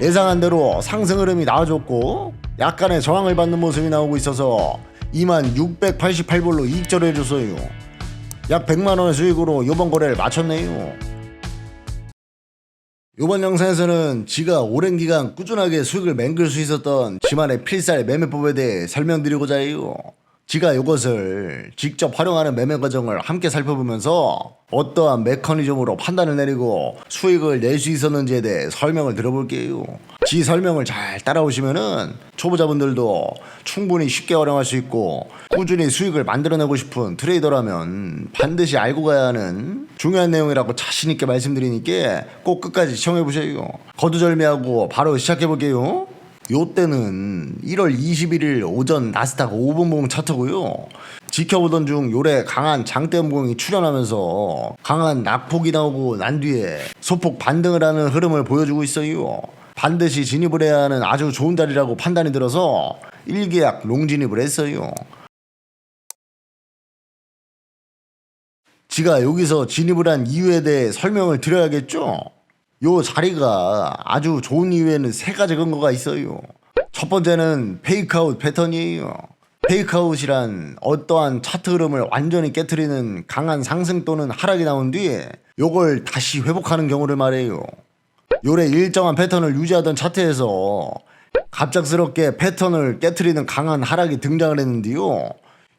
예상한 대로 상승 흐름이 나와줬고 약간의 저항을 받는 모습이 나오고 있어서 2688불로 이익 처리해줬어요. 약 100만원의 수익으로 이번 거래를 마쳤네요. 이번 영상에서는 지가 오랜 기간 꾸준하게 수익을 맹글 수 있었던 지만의 필살 매매법에 대해 설명드리고자 해요. 지가 이것을 직접 활용하는 매매 과정을 함께 살펴보면서 어떠한 메커니즘으로 판단을 내리고 수익을 낼 수 있었는지에 대해 설명을 들어볼게요. 지 설명을 잘 따라오시면은 초보자분들도 충분히 쉽게 활용할 수 있고 꾸준히 수익을 만들어내고 싶은 트레이더라면 반드시 알고 가야 하는 중요한 내용이라고 자신 있게 말씀드리니까 꼭 끝까지 시청해 보세요. 거두절미하고 바로 시작해 볼게요. 요 때는 1월 21일 오전 나스닥 5분 봉 차트고요. 지켜보던 중 요래 강한 장대음공이 출현하면서 강한 낙폭이 나오고 난 뒤에 소폭 반등을 하는 흐름을 보여주고 있어요. 반드시 진입을 해야 하는 아주 좋은 자리라고 판단이 들어서 일계약 롱 진입을 했어요. 지가 여기서 진입을 한 이유에 대해 설명을 드려야겠죠? 요 자리가 아주 좋은 이유에는 세 가지 근거가 있어요. 첫 번째는 페이크아웃 패턴이에요. 페이크아웃이란 어떠한 차트 흐름을 완전히 깨트리는 강한 상승 또는 하락이 나온 뒤에 요걸 다시 회복하는 경우를 말해요. 요래 일정한 패턴을 유지하던 차트에서 갑작스럽게 패턴을 깨트리는 강한 하락이 등장을 했는데요.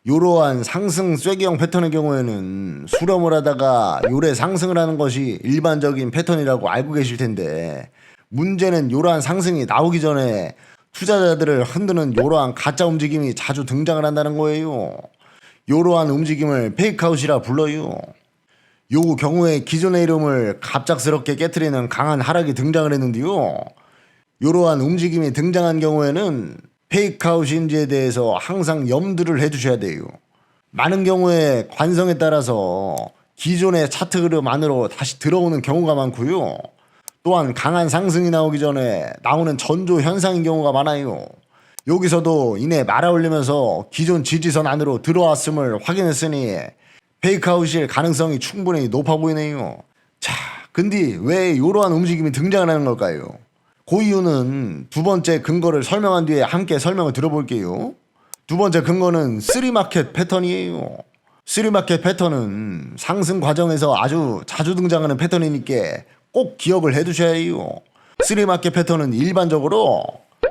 요러한 상승 쐐기형 패턴의 경우에는 수렴을 하다가 요래 상승을 하는 것이 일반적인 패턴이라고 알고 계실 텐데 문제는 요러한 상승이 나오기 전에 투자자들을 흔드는 요러한 가짜 움직임이 자주 등장을 한다는 거예요. 요러한 움직임을 페이크아웃이라 불러요. 요 경우에 기존의 이름을 갑작스럽게 깨트리는 강한 하락이 등장을 했는데요. 요러한 움직임이 등장한 경우에는 페이크아웃인지에 대해서 항상 염두를 해두셔야 돼요. 많은 경우에 관성에 따라서 기존의 차트 그룹 안으로 다시 들어오는 경우가 많고요. 또한 강한 상승이 나오기 전에 나오는 전조 현상인 경우가 많아요. 여기서도 이내 말아올리면서 기존 지지선 안으로 들어왔음을 확인했으니 페이크아웃일 가능성이 충분히 높아 보이네요. 자, 근데 왜 이러한 움직임이 등장을 하는 걸까요? 그 이유는 두 번째 근거를 설명한 뒤에 함께 설명을 들어볼게요. 두 번째 근거는 쓰리마켓 패턴이에요. 쓰리마켓 패턴은 상승 과정에서 아주 자주 등장하는 패턴이니까 꼭 기억을 해두셔야 해요. 쓰리마켓 패턴은 일반적으로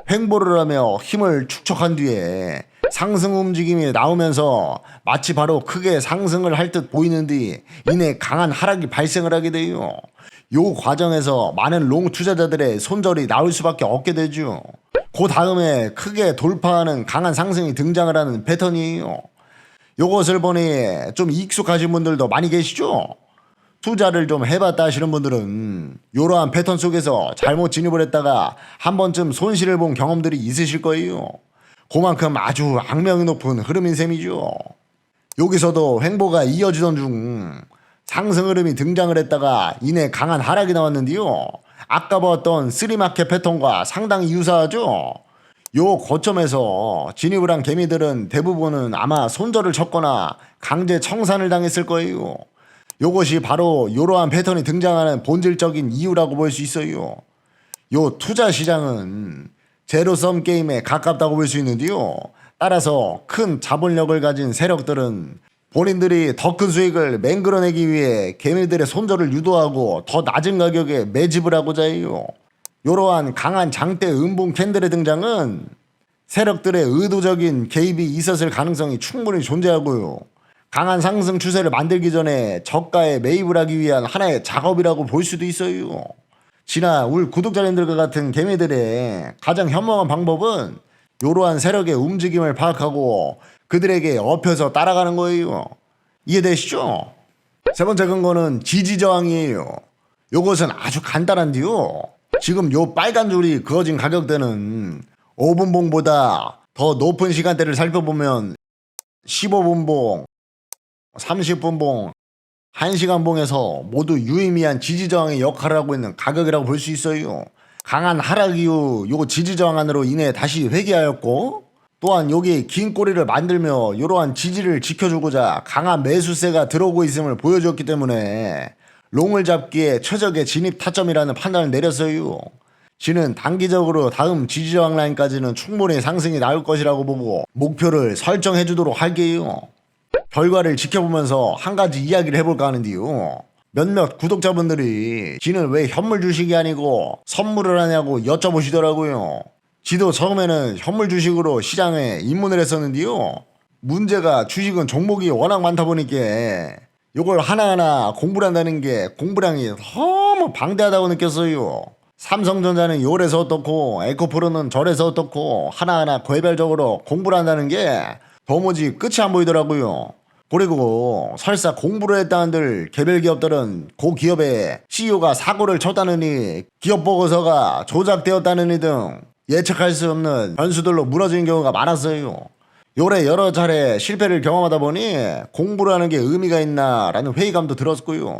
횡보를 하며 힘을 축적한 뒤에 상승 움직임이 나오면서 마치 바로 크게 상승을 할 듯 보이는데 이내 강한 하락이 발생을 하게 돼요. 요 과정에서 많은 롱 투자자들의 손절이 나올 수밖에 없게 되죠. 그 다음에 크게 돌파하는 강한 상승이 등장을 하는 패턴이에요. 요것을 보니 좀 익숙하신 분들도 많이 계시죠? 투자를 좀 해봤다 하시는 분들은 이러한 패턴 속에서 잘못 진입을 했다가 한 번쯤 손실을 본 경험들이 있으실 거예요. 그만큼 아주 악명이 높은 흐름인 셈이죠. 여기서도 횡보가 이어지던 중 상승 흐름이 등장을 했다가 이내 강한 하락이 나왔는데요. 아까 봤던 쓰리마켓 패턴과 상당히 유사하죠. 요 거점에서 진입을 한 개미들은 대부분은 아마 손절을 쳤거나 강제 청산을 당했을 거예요. 요것이 바로 이러한 패턴이 등장하는 본질적인 이유라고 볼 수 있어요. 요 투자 시장은 제로섬 게임에 가깝다고 볼 수 있는데요. 따라서 큰 자본력을 가진 세력들은 본인들이 더 큰 수익을 맹글어내기 위해 개미들의 손절을 유도하고 더 낮은 가격에 매집을 하고자 해요. 이러한 강한 장대 음봉 캔들의 등장은 세력들의 의도적인 개입이 있었을 가능성이 충분히 존재하고요. 강한 상승 추세를 만들기 전에 저가에 매입을 하기 위한 하나의 작업이라고 볼 수도 있어요. 지나 울 구독자님들과 같은 개미들의 가장 현명한 방법은 이러한 세력의 움직임을 파악하고 그들에게 업혀서 따라가는 거예요. 이해되시죠? 세 번째 근거는 지지 저항이에요. 요것은 아주 간단한데요. 지금 요 빨간 줄이 그어진 가격대는 5분봉보다 더 높은 시간대를 살펴보면 15분봉, 30분봉, 1시간봉에서 모두 유의미한 지지저항의 역할을 하고 있는 가격이라고 볼 수 있어요. 강한 하락 이후 요 지지저항 안으로 인해 다시 회귀하였고 또한 여기 긴 꼬리를 만들며 이러한 지지를 지켜주고자 강한 매수세가 들어오고 있음을 보여줬기 때문에 롱을 잡기에 최적의 진입 타점이라는 판단을 내렸어요. 지는 단기적으로 다음 지지저항 라인까지는 충분히 상승이 나올 것이라고 보고 목표를 설정해 주도록 할게요. 결과를 지켜보면서 한 가지 이야기를 해볼까 하는데요. 몇몇 구독자분들이 지는 왜 현물 주식이 아니고 선물을 하냐고 여쭤보시더라고요. 지도 처음에는 현물 주식으로 시장에 입문을 했었는데요. 문제가 주식은 종목이 워낙 많다 보니까 이걸 하나하나 공부를 한다는 게 공부량이 너무 방대하다고 느꼈어요. 삼성전자는 요래서 어떻고 에코프로는 저래서 어떻고 하나하나 개별적으로 공부를 한다는 게 도무지 끝이 안 보이더라고요. 그리고 설사 공부를 했다는들 개별 기업들은 그 기업의 CEO가 사고를 쳤다느니 기업 보고서가 조작되었다느니 등 예측할 수 없는 변수들로 무너지는 경우가 많았어요. 요래 여러 차례 실패를 경험하다 보니 공부를 하는 게 의미가 있나라는 회의감도 들었고요.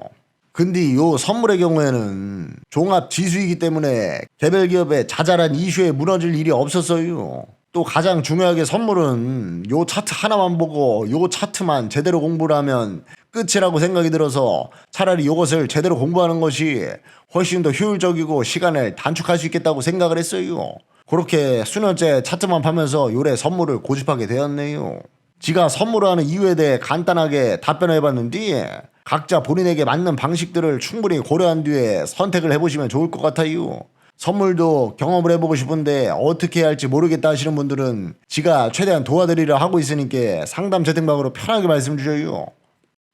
근데 요 선물의 경우에는 종합 지수이기 때문에 개별 기업의 자잘한 이슈에 무너질 일이 없었어요. 또 가장 중요하게 선물은 요 차트 하나만 보고 요 차트만 제대로 공부를 하면 끝이라고 생각이 들어서 차라리 요것을 제대로 공부하는 것이 훨씬 더 효율적이고 시간을 단축할 수 있겠다고 생각을 했어요. 그렇게 수년째 차트만 파면서 요래 선물을 고집하게 되었네요. 지가 선물을 하는 이유에 대해 간단하게 답변을 해봤는데 각자 본인에게 맞는 방식들을 충분히 고려한 뒤에 선택을 해보시면 좋을 것 같아요. 선물도 경험을 해보고 싶은데 어떻게 해야 할지 모르겠다 하시는 분들은 지가 최대한 도와드리려 하고 있으니까 상담 채팅방으로 편하게 말씀 주셔요.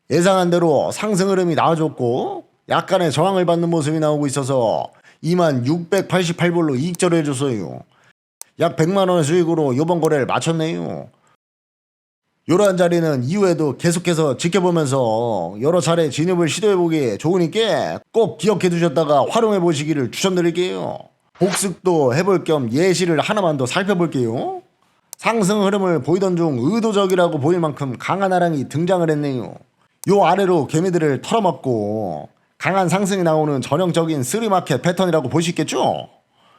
예상한 대로 상승 흐름이 나와줬고 약간의 저항을 받는 모습이 나오고 있어서 2만 688불로 이익절을 해줬어요. 약 100만 원의 수익으로 이번 거래를 마쳤네요. 이러한 자리는 이후에도 계속해서 지켜보면서 여러 차례 진입을 시도해보기 좋으니까 꼭 기억해 두셨다가 활용해 보시기를 추천드릴게요. 복습도 해볼 겸 예시를 하나만 더 살펴볼게요. 상승 흐름을 보이던 중 의도적이라고 보일 만큼 강한 하랑이 등장을 했네요. 요 아래로 개미들을 털어먹고 강한 상승이 나오는 전형적인 쓰리마켓 패턴이라고 볼 수 있겠죠?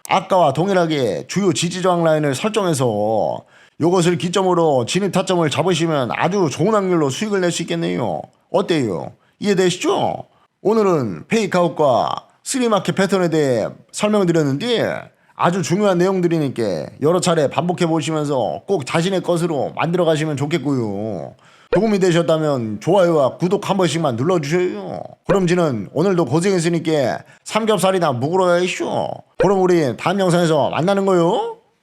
아까와 동일하게 주요 지지저항 라인을 설정해서 요것을 기점으로 진입 타점을 잡으시면 아주 좋은 확률로 수익을 낼 수 있겠네요. 어때요? 이해되시죠? 오늘은 페이크아웃과 쓰리마켓 패턴에 대해 설명을 드렸는데 아주 중요한 내용들이니까 여러 차례 반복해 보시면서 꼭 자신의 것으로 만들어 가시면 좋겠고요. 도움이 되셨다면 좋아요와 구독 한 번씩만 눌러주셔요. 그럼 지는 오늘도 고생했으니까 삼겹살이나 묵으러 가시죠. 그럼 우리 다음 영상에서 만나는 거요.